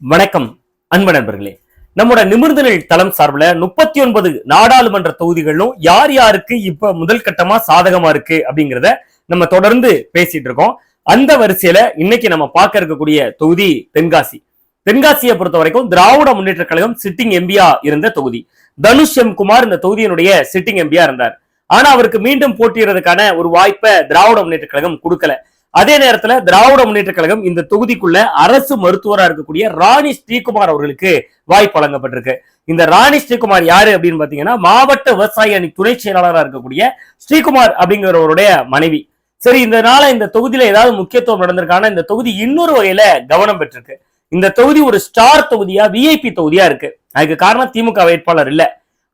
வணக்கம் அன்பு நண்பர்களே. நம்மோட நிமிர்ந்தனில் தளம் சார்பில் முப்பத்தி ஒன்பது நாடாளுமன்ற தொகுதிகளும் யார் யாருக்கு இப்ப முதல் கட்டமா சாதகமா இருக்கு அப்படிங்கிறத நம்ம தொடர்ந்து பேசிட்டு இருக்கோம். அந்த வரிசையில இன்னைக்கு நம்ம பார்க்க இருக்கக்கூடிய தொகுதி தென்காசி. தென்காசியை பொறுத்த வரைக்கும் திராவிட முன்னேற்ற கழகம் சிட்டிங் எம்பியா இருந்த தொகுதி. தனுஷ் எம் குமார் இந்த தொகுதியினுடைய சிட்டிங் எம்பியா இருந்தார். ஆனா அவருக்கு மீண்டும் போட்டியிடுறதுக்கான ஒரு வாய்ப்பை திராவிட முன்னேற்ற கழகம் கொடுக்கல. அதே நேரத்துல திராவிட முன்னேற்ற கழகம் இந்த தொகுதிக்குள்ள அரசு மருத்துவரா இருக்கக்கூடிய ராணி ஸ்ரீகுமார் அவர்களுக்கு வாய்ப்பு வழங்கப்பட்டிருக்கு. இந்த ராணி ஸ்ரீகுமார் யாரு அப்படின்னு பாத்தீங்கன்னா மாவட்ட விவசாய அணி துணை செயலாளராக இருக்கக்கூடிய ஸ்ரீகுமார் அப்படிங்கிறவருடைய மனைவி. சரி இந்த நாள இந்த தொகுதியில ஏதாவது முக்கியத்துவம் நடந்திருக்கான இந்த தொகுதி இன்னொரு வகையில கவனம் பெற்றிருக்கு. இந்த தொகுதி ஒரு ஸ்டார் தொகுதியா விஐபி தொகுதியா இருக்கு. அதுக்கு காரணம் திமுக வேட்பாளர் இல்ல.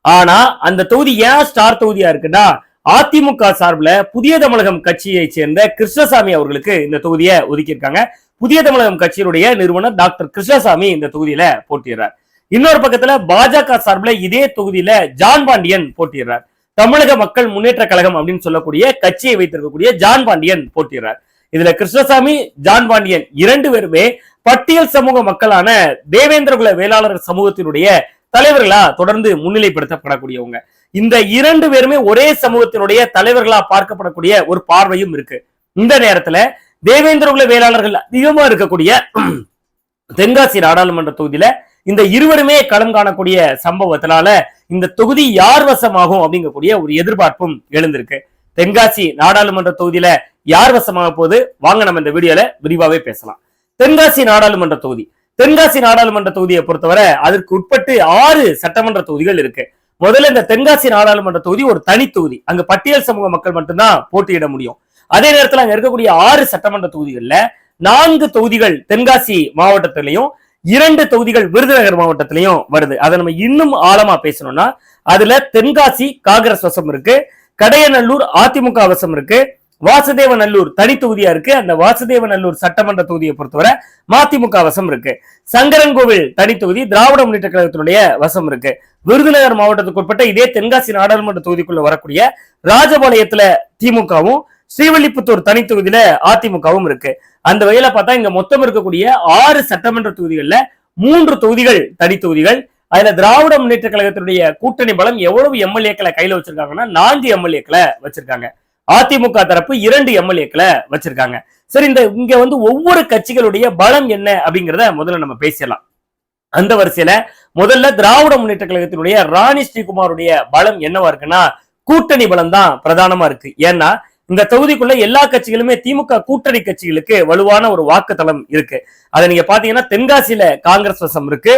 ஆனா அந்த தொகுதி ஏன் ஸ்டார் தொகுதியா இருக்குன்னா அதிமுக சார்பில் புதிய தமிழகம் கட்சியை சேர்ந்த கிருஷ்ணசாமி அவர்களுக்கு இந்த தொகுதியை ஒதுக்கியிருக்காங்க. புதிய தமிழகம் கட்சியினுடைய நிறுவனர் டாக்டர் கிருஷ்ணசாமி இந்த தொகுதியில போட்டிடுறார் இன்னொரு பக்கத்துல பாஜக சார்பில் இதே தொகுதியில ஜான் பாண்டியன் போட்டிடுறார் தமிழக மக்கள் முன்னேற்ற கழகம் அப்படின்னு சொல்லக்கூடிய கட்சியை வைத்திருக்கக்கூடிய ஜான் பாண்டியன் போட்டிடுறார் இதுல கிருஷ்ணசாமி ஜான் பாண்டியன் இரண்டு பேருமே பட்டியல் சமூக மக்களான தேவேந்திரகுல வேளாளர் சமூகத்தினுடைய தலைவர்களா தொடர்ந்து முன்னிலைப்படுத்தப்படக்கூடியவங்க. இந்த இரண்டு பேருமே ஒரே சமூகத்தினுடைய தலைவர்களா பார்க்கப்படக்கூடிய ஒரு பார்வையும் இருக்கு. இந்த நேரத்துல தேவேந்திரகுல வேளாளர்கள் அதிகமா இருக்கக்கூடிய தென்காசி நாடாளுமன்ற தொகுதியில இந்த இருவருமே களம் காணக்கூடிய சம்பவத்தினால இந்த தொகுதி யார் வசமாகும் அப்படிங்கக்கூடிய ஒரு எதிர்பார்ப்பும் எழுந்திருக்கு. தென்காசி நாடாளுமன்ற தொகுதியில யார் வசமாக போது வாங்க நம்ம இந்த வீடியோல விரிவாவே பேசலாம். தென்காசி நாடாளுமன்ற தொகுதி. தென்காசி நாடாளுமன்ற தொகுதியை பொறுத்தவரை அதற்கு உட்பட்டு ஆறு சட்டமன்ற தொகுதிகள் இருக்கு. முதல்ல இந்த தென்காசி நாடாளுமன்ற தொகுதி ஒரு தனி தொகுதி. அங்க பட்டியல் சமூக மக்கள் மட்டும்தான் போட்டியிட முடியும். அதே நேரத்தில் அங்க இருக்கக்கூடிய ஆறு சட்டமன்ற தொகுதிகள்ல நான்கு தொகுதிகள் தென்காசி மாவட்டத்திலையும் இரண்டு தொகுதிகள் விருதுநகர் மாவட்டத்திலையும் வருது. அதை நம்ம இன்னும் ஆழமா பேசணும்னா அதுல தென்காசி காங்கிரஸ் வசம் இருக்கு கடையநல்லூர் அதிமுக வசம் இருக்கு வாசுதேவ நல்லூர் தனி தொகுதியா இருக்கு. அந்த வாசுதேவ நல்லூர் சட்டமன்ற தொகுதியை பொறுத்தவரை மதிமுக வசம் இருக்கு. சங்கரன்கோவில் தனி தொகுதி திராவிட முன்னேற்ற கழகத்தினுடைய வசம் இருக்கு. விருதுநகர் மாவட்டத்துக்கு உட்பட்ட இதே தென்காசி நாடாளுமன்ற தொகுதிக்குள்ள வரக்கூடிய ராஜபாளையத்துல திமுகவும் ஸ்ரீவில்லிபுத்தூர் தனி தொகுதியில அதிமுகவும் இருக்கு. அந்த வகையில பார்த்தா இங்க மொத்தம் இருக்கக்கூடிய ஆறு சட்டமன்ற தொகுதிகள்ல மூன்று தொகுதிகள் தனி தொகுதிகள். அதுல திராவிட முன்னேற்ற கழகத்தினுடைய கூட்டணி பலம் எவ்வளவு எம்எல்ஏக்களை கையில வச்சிருக்காங்கன்னா நான்கு எம்எல்ஏக்களை வச்சிருக்காங்க. அதிமுக தரப்பு இரண்டு எம்எல்ஏக்களை வச்சிருக்காங்க. சரி இந்த இங்க வந்து ஒவ்வொரு கட்சிகளுடைய பலம் என்ன அப்படிங்கிறத முதல்ல நம்ம பேசிடலாம். அந்த வரிசையில முதல்ல திராவிட முன்னேற்ற கழகத்தினுடைய ராணி ஸ்ரீகுமாருடைய பலம் என்னவா இருக்குன்னா கூட்டணி பலம் தான் பிரதானமா இருக்கு. ஏன்னா இந்த தொகுதிக்குள்ள எல்லா கட்சிகளுமே திமுக கூட்டணி கட்சிகளுக்கு வலுவான ஒரு வாக்குத்தளம் இருக்கு. அதை நீங்க பாத்தீங்கன்னா தென்காசியில காங்கிரஸ் வசம் இருக்கு.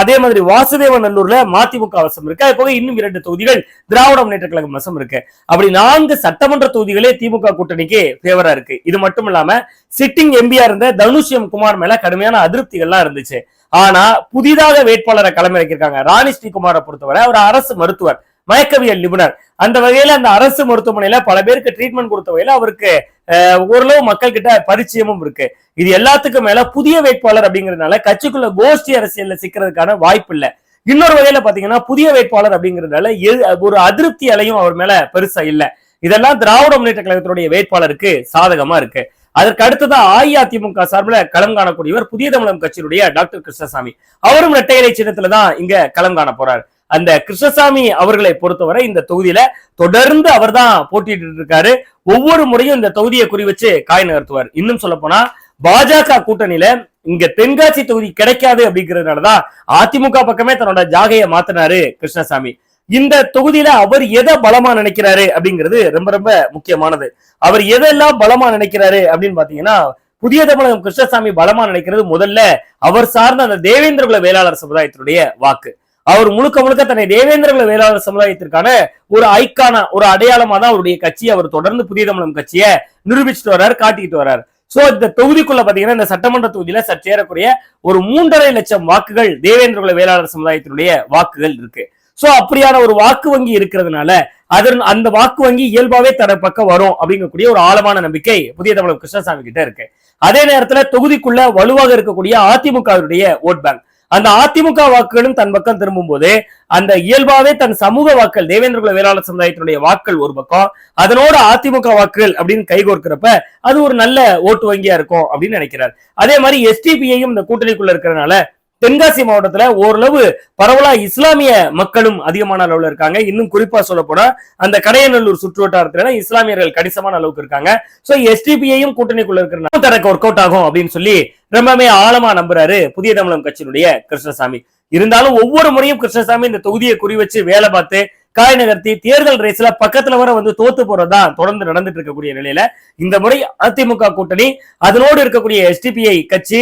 அதே மாதிரி வாசுதேவநல்லூர்ல மதிமுக வசம் இருக்கு. அது போக இன்னும் இரண்டு தொகுதிகள் திராவிட முன்னேற்ற கழகம் வசம் இருக்கு. அப்படி நான்கு சட்டமன்ற தொகுதிகளே திமுக கூட்டணிக்கு ஃபேவரா இருக்கு. இது மட்டும் இல்லாம சிட்டிங் எம்பியா இருந்த தனுஷ்யம் குமார் மேல கடுமையான அதிருப்திகள்லாம் இருந்துச்சு. ஆனா புதிதாக வேட்பாளரை களமிறக்கியிருக்காங்க. ராணி ஸ்ரீகுமாரை பொறுத்தவரை அவர் அரசு மருத்துவர். மயக்கவியல் நிபுணர். அந்த வகையில அந்த அரசு மருத்துவமனையில பல பேருக்கு ட்ரீட்மெண்ட் கொடுத்த வகையில அவருக்கு ஓரளவு மக்கள் கிட்ட பரிச்சயமும் இருக்கு. இது எல்லாத்துக்கும் மேல புதிய வேட்பாளர் அப்படிங்கறதுனால கட்சிக்குள்ள கோஷ்டி அரசியல்ல சிக்கிறதுக்கான வாய்ப்பு இல்லை. இன்னொரு வகையில பாத்தீங்கன்னா புதிய வேட்பாளர் அப்படிங்கறதுனால ஒரு அதிருப்தி அலையும் அவர் மேல பெருசா இல்ல. இதெல்லாம் திராவிட முன்னேற்ற கழகத்தினுடைய வேட்பாளருக்கு சாதகமா இருக்கு. அதற்கு அடுத்ததான் அஇஅதிமுக சார்பில் களம் காணக்கூடியவர் புதிய தமிழகம் கட்சியினுடைய டாக்டர் கிருஷ்ணசாமி. அவரும் இரட்டை சின்னத்துல தான் இங்க களம் காண போறாரு. அந்த கிருஷ்ணசாமி அவர்களை பொறுத்தவரை இந்த தொகுதியில தொடர்ந்து அவர் தான் போட்டிட்டு இருக்காரு. ஒவ்வொரு முறையும் இந்த தொகுதியை குறி வச்சு காய் நகர்த்துவார். இன்னும் சொல்ல போனா பாஜக கூட்டணியில இங்க தென்காசி தொகுதி கிடைக்காது அப்படிங்கிறதுனாலதான் அதிமுக பக்கமே தன்னோட ஜாகையை மாத்தினாரு கிருஷ்ணசாமி. இந்த தொகுதியில அவர் எதை பலமா நினைக்கிறாரு அப்படிங்கிறது ரொம்ப ரொம்ப முக்கியமானது. அவர் எதெல்லாம் பலமா நினைக்கிறாரு அப்படின்னு பாத்தீங்கன்னா புதிய தமிழகம் கிருஷ்ணசாமி பலமா நினைக்கிறது முதல்ல அவர் சார்ந்த அந்த தேவேந்திரகுல வேளாளர் சமுதாயத்தினுடைய வாக்கு. அவர் முழுக்க முழுக்க தன்னை தேவேந்திரகுல வேளாளர் சமுதாயத்திற்கான ஒரு ஐக்கான ஒரு அடையாளமா தான் அவருடைய கட்சி அவர் தொடர்ந்து புதிய தமிழம் கட்சியை நிரூபிச்சுட்டு வர்றாரு காட்டிக்கிட்டு வர்றாரு. சோ இந்த தொகுதிக்குள்ள பாத்தீங்கன்னா இந்த சட்டமன்ற தொகுதியில சற்றேறக்குரிய ஒரு மூன்றரை லட்சம் வாக்குகள் தேவேந்திரகுல வேளாளர் சமுதாயத்தினுடைய வாக்குகள் இருக்கு. சோ அப்படியான ஒரு வாக்கு வங்கி இருக்கிறதுனால அதன் அந்த வாக்கு வங்கி இயல்பாவே தட பக்கம் வரும் அப்படிங்கக்கூடிய ஒரு ஆழமான நம்பிக்கை புதிய தமிழகம் கிருஷ்ணசாமி கிட்ட இருக்கு. அதே நேரத்துல தொகுதிக்குள்ள வலுவாக இருக்கக்கூடிய அதிமுகவினுடைய ஓட் பேங்க் அந்த அதிமுக வாக்குகளும் தன் பக்கம் திரும்பும் போது அந்த இயல்பாவே தன் சமூக வாக்கள் தேவேந்திர குல வேளாளர் சமுதாயத்தினுடைய வாக்கள் ஒரு பக்கம். அதனோட அதிமுக வாக்குகள் அப்படின்னு கைகோர்க்கிறப்ப அது ஒரு நல்ல ஓட்டு வங்கியா இருக்கும் அப்படின்னு நினைக்கிறார். அதே மாதிரி எஸ்டிபிஐயும் இந்த கூட்டணிக்குள்ள இருக்கிறதுனால தென்காசி மாவட்டத்துல ஓரளவு பரவலா இஸ்லாமிய மக்களும் அதிகமான அளவுல இருக்காங்க. இன்னும் குறிப்பா சொல்ல போனா அந்த கடையநல்லூர் சுற்று வட்டாரத்துல இஸ்லாமியர்கள் கணிசமான அளவுக்கு இருக்காங்க. சோ எஸ்டிபிஐயும் கூட்டணிக்குள்ள இருக்கிற தனக்கு ஒர்க் அவுட் ஆகும் அப்படின்னு சொல்லி ரொம்பவே ஆழமா நம்புறாரு புதிய தமிழகம் கட்சியினுடைய கிருஷ்ணசாமி. இருந்தாலும் ஒவ்வொரு முறையும் கிருஷ்ணசாமி இந்த தொகுதியை குறி வச்சு வேலை பார்த்து காய் நகர்த்தி தேர்தல் ரேஸ்ல பக்கத்துல வர வந்து தோத்து போறதா தொடர்ந்து நடந்துட்டு இருக்கக்கூடிய நிலையில இந்த முறை அதிமுக கூட்டணி அதனோடு இருக்கக்கூடிய எஸ்டிபிஐ கட்சி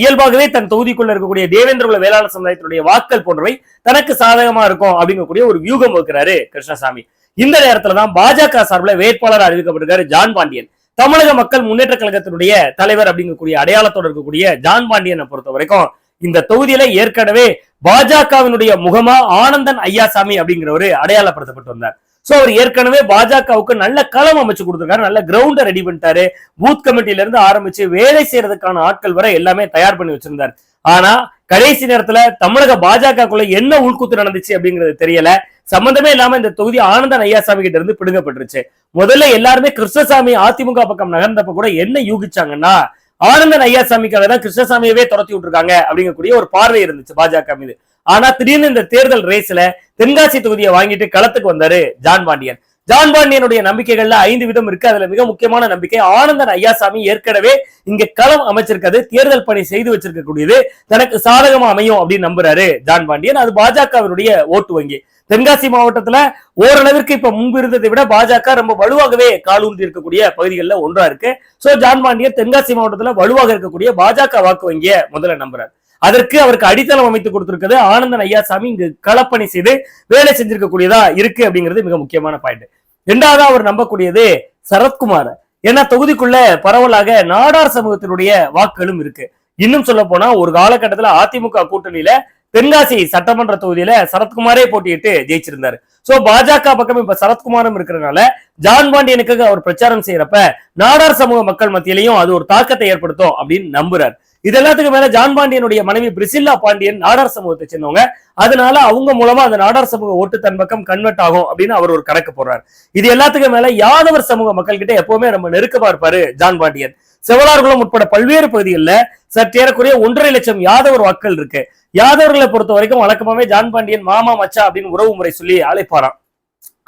இயல்பாகவே தன் தொகுதிக்குள்ள இருக்கக்கூடிய தேவேந்திரகுல வேளாண் வேளாளர் சமுதாயத்தினுடைய வாக்கள் போன்றவை தனக்கு சாதகமா இருக்கும் அப்படிங்கக்கூடிய ஒரு வியூகம் வைக்கிறாரு கிருஷ்ணசாமி. இந்த நேரத்துல தான் பாஜக சார்பில் வேட்பாளர் அறிவிக்கப்பட்டிருக்காரு ஜான் பாண்டியன். தமிழக மக்கள் முன்னேற்ற கழகத்தினுடைய தலைவர் அப்படிங்கக்கூடிய அடையாளத்தோட இருக்கக்கூடிய ஜான் பாண்டியனை பொறுத்த வரைக்கும் இந்த தொகுதியில ஏற்கனவே பாஜகவினுடைய முகமா ஆனந்தன் ஐயாசாமி அப்படிங்கிறவரு அடையாளப்படுத்தப்பட்டு வந்தார். சோ அவர் ஏற்கனவே பாஜகவுக்கு நல்ல களம் அமைச்சு கொடுத்துருக்காரு. நல்ல கிரவுண்ட ரெடி பண்ணிட்டாரு. பூத் கமிட்டில இருந்து ஆரம்பிச்சு வேலை செய்யறதுக்கான ஆட்கள் வரை எல்லாமே தயார் பண்ணி வச்சிருந்தார். ஆனா கடைசி நேரத்துல தமிழக பாஜகக்குள்ள என்ன உள்கூத்து நடந்துச்சு அப்படிங்கிறது தெரியல. சம்பந்தமே இல்லாம இந்த தொகுதி ஆனந்தன் ஐயாசாமி கிட்ட இருந்து பிடுங்கப்பட்டுருச்சு. முதல்ல எல்லாருமே கிருஷ்ணசாமி அதிமுக பக்கம் நகர்ந்தப்ப கூட என்ன யூகிச்சாங்கன்னா ஆனந்தன் ஐயாசாமிக்காக தான் கிருஷ்ணசாமியவே துரத்தி விட்டுருக்காங்க அப்படிங்கக்கூடிய ஒரு பார்வை இருந்துச்சு பாஜக மீது. ஆனா திடீர்னு இந்த தேர்தல் ரேஸ்ல தென்காசி தொகுதியை வாங்கிட்டு களத்துக்கு வந்தாரு ஜான் பாண்டியன். ஜான் பாண்டியனுடைய நம்பிக்கைகள்ல ஐந்து விதம் இருக்கு. அதுல மிக முக்கியமான நம்பிக்கை ஆனந்தன் ஐயாசாமி ஏற்கனவே இங்க களம் அமைச்சிருக்கிறது தேர்தல் பணி செய்து வச்சிருக்கக்கூடியது. தனக்கு சாதகமா அமையும் அப்படின்னு நம்புறாரு ஜான் பாண்டியன். அது பாஜகவினுடைய ஓட்டு வங்கி. தென்காசி மாவட்டத்துல ஓரளவிற்கு இப்ப முன்பு இருந்ததை விட பாஜக ரொம்ப வலுவாகவே காலூன்றி இருக்கக்கூடிய பகுதிகளில் ஒன்றா இருக்கு. சோ ஜான் பாண்டியன் தென்காசி மாவட்டத்துல வலுவாக இருக்கக்கூடிய பாஜக வாக்கு வங்கிய முதல்ல நம்புறாரு. அதற்கு அவருக்கு அடித்தளம் அமைத்து கொடுத்திருக்கிறது ஆனந்தன் ஐயாசாமி. இங்கு களப்பணி செய்து வேலை செஞ்சிருக்கக்கூடியதா இருக்கு அப்படிங்கிறது மிக முக்கியமான பாயிண்ட் ரெண்டாவதா அவர் நம்பக்கூடியது சரத்குமார். ஏன்னா தொகுதிக்குள்ள பரவலாக நாடார் சமூகத்தினுடைய வாக்குகளும் இருக்கு. இன்னும் சொல்ல போனா ஒரு காலகட்டத்துல அதிமுக கூட்டணியில தென்காசி சட்டமன்ற தொகுதியில சரத்குமாரே போட்டியிட்டு ஜெயிச்சிருந்தாரு. சோ பாஜக பக்கம் இப்ப சரத்குமாரும் இருக்கிறதுனால ஜான் பாண்டியனுக்காக அவர் பிரச்சாரம் செய்யறப்ப நாடார் சமூக மக்கள் மத்தியிலையும் அது ஒரு தாக்கத்தை ஏற்படுத்தும் அப்படின்னு நம்புறாரு. இது எல்லாத்துக்கு மேல ஜான் பாண்டியனுடைய மனைவி பிரிசில்லா பாண்டியன் நாடார் சமூகத்தை சேர்ந்தவங்க. அதனால அவங்க மூலமா அந்த நாடார் சமூக ஓட்டு தன் பக்கம் கன்வெர்ட் ஆகும் அப்படின்னு அவர் ஒரு கணக்கு போடுறார். இது எல்லாத்துக்கும் மேல யாதவர் சமூக மக்கள் கிட்ட எப்பவுமே நம்ம நெருக்கமா இருப்பாரு ஜான் பாண்டியன். செவலார்குளம் உட்பட பல்வேறு பகுதிகளில் சற்றேறக்குறைய ஒன்றரை லட்சம் யாதவர் வாக்கள் இருக்கு. யாதவர்களை பொறுத்த வரைக்கும் வழக்கமாவே ஜான் பாண்டியன் மாமா மச்சா அப்படின்னு உறவு முறை சொல்லி அழைப்பாராம்.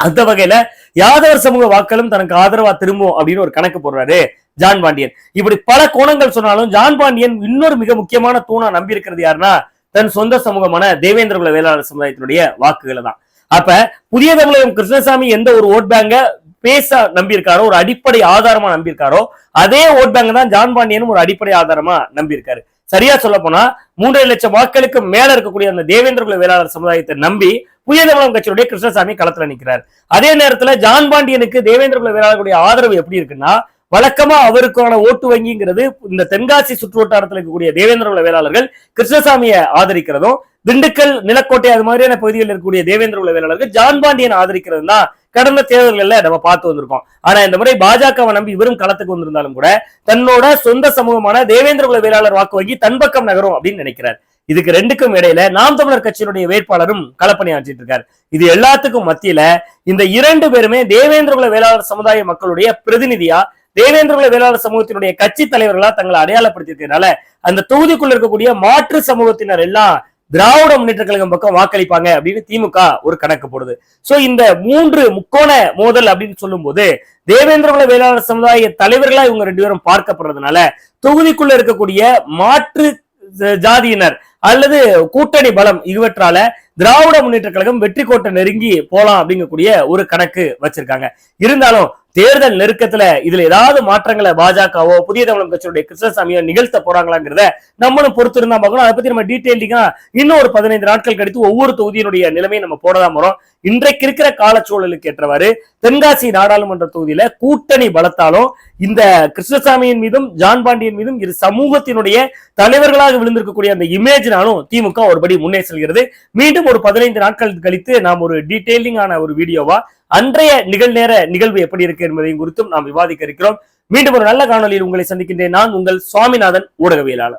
அந்த வகையில யாதவர் சமூக வாக்களும் தனக்கு ஆதரவா திரும்பும் அப்படின்னு ஒரு கணக்கு போடுறாரு. ஜான் பாண்டியன். இப்படி பல கோணங்கள் சொன்னாலும் ஜான் பாண்டியன் இன்னொரு மிக முக்கியமான தூணா நம்பி இருக்கிறது யாருன்னா தன் சொந்த சமூகமான தேவேந்திர குல வேளாளர் சமுதாயத்தினுடைய வாக்குகளை தான். அப்ப புதிய தமிழகம் கிருஷ்ணசாமி எந்த ஒரு ஓட் பேங்க பேச நம்பியிருக்காரோ ஒரு அடிப்படை ஆதாரமா நம்பியிருக்காரோ அதே ஓட் பேங்க் தான் ஜான் பாண்டியனும் ஒரு அடிப்படை ஆதாரமா நம்பியிருக்காரு. சரியா சொல்ல போனா மூன்றரை லட்சம் வாக்களுக்கு மேல இருக்கக்கூடிய அந்த தேவேந்திர குல வேளாளர் சமுதாயத்தை நம்பி புதிய தமிழகம் கட்சியுடைய கிருஷ்ணசாமி களத்துல நிற்கிறார் அதே நேரத்துல ஜான் பாண்டியனுக்கு தேவேந்திர குல வேளாளர்களுடைய ஆதரவு எப்படி இருக்குன்னா வழக்கமா அவருக்கான ஓட்டு வங்கிங்கிறது இந்த தென்காசி சுற்று வட்டாரத்தில் இருக்கக்கூடிய தேவேந்திரகுல வேளாளர்கள் கிருஷ்ணசாமியை ஆதரிக்கிறதும் திண்டுக்கல் நிலக்கோட்டை அது மாதிரியான பகுதிகளில் இருக்கக்கூடிய தேவேந்திரகுல வேளாளர்கள் ஜான் பாண்டியன் ஆதரிக்கிறது தான் கடந்த தேர்தல்கள்ல நம்ம பார்த்து வந்திருக்கோம். ஆனா இந்த முறை பாஜகவை நம்பி இவரும் களத்துக்கு வந்திருந்தாலும் கூட தன்னோட சொந்த சமூகமான தேவேந்திரகுல வேளாளர் வாக்கு வங்கி தன் பக்கம் நகரும் அப்படின்னு நினைக்கிறார். இதுக்கு ரெண்டுக்கும் இடையில நாம் தமிழர் கட்சியினுடைய வேட்பாளரும் களப்பணி ஆற்றிட்டு இருக்காரு. இது எல்லாத்துக்கும் மத்தியில இந்த இரண்டு பேருமே தேவேந்திரகுல வேளாளர் சமுதாய மக்களுடைய பிரதிநிதியா தேவேந்திர வேளாண் வேளாளர் சமூகத்தினுடைய கட்சி தலைவர்களா தங்களை அடையாளப்படுத்தியிருக்கிறதுனால அந்த தொகுதிக்குள்ள இருக்கக்கூடிய மாற்று சமூகத்தினர் எல்லாம் திராவிட முன்னேற்ற கழகம் பக்கம் வாக்களிப்பாங்க அப்படின்னு திமுக ஒரு கணக்கு போடுது. சோ இந்த மூன்று முக்கோண மோதல் அப்படின்னு சொல்லும் போது தேவேந்திரகுல வேளாளர் சமுதாய தலைவர்களா இவங்க ரெண்டு பேரும் பார்க்கப்படுறதுனால தொகுதிக்குள்ள இருக்கக்கூடிய மாற்று ஜாதியினர் அல்லது கூட்டணி பலம் இவற்றால திராவிட முன்னேற்ற கழகம் வெற்றி கோட்டை நெருங்கி போலாம் அப்படிங்கக்கூடிய ஒரு கணக்கு வச்சிருக்காங்க. இருந்தாலும் தேர்தல் நெருக்கத்துல இதுல ஏதாவது மாற்றங்களை பாஜகவோ புதிய தமிழகம் கட்சியுடைய கிருஷ்ணசாமியோ நிகழ்த்த போறாங்களாங்கிறத நம்மளும் பொறுத்து இருந்தா பார்க்கணும். அதை பத்தி நம்ம டீட்டெயிலிங்கா இன்னும் ஒரு பதினைந்து நாட்கள் கழித்து ஒவ்வொரு தொகுதியினுடைய நிலைமையை நம்ம போடதான் போறோம். இன்றைக்கு இருக்கிற காலச்சூழலுக்கு ஏற்றவாறு தென்காசி நாடாளுமன்ற தொகுதியில கூட்டணி பலத்தாலும் இந்த கிருஷ்ணசாமியின் மீதும் ஜான் பாண்டியன் மீதும் இரு சமூகத்தினுடைய தலைவர்களாக விழுந்திருக்கக்கூடிய அந்த இமேஜினாலும் திமுக ஒருபடி முன்னே செல்கிறது. மீண்டும் ஒரு பதினைந்து நாட்கள் கழித்து நாம் ஒரு டீடைலிங்கான ஒரு வீடியோவா அன்றைய நிகழ்நேர நிகழ்வு எப்படி இருக்கு என்பதையும் குறித்தும் நாம் விவாதிக்க இருக்கிறோம். மீண்டும் ஒரு நல்ல காணொலியில் உங்களை சந்திக்கின்றேன். நான் உங்கள் சுவாமிநாதன் ஊடகவியலாளர்.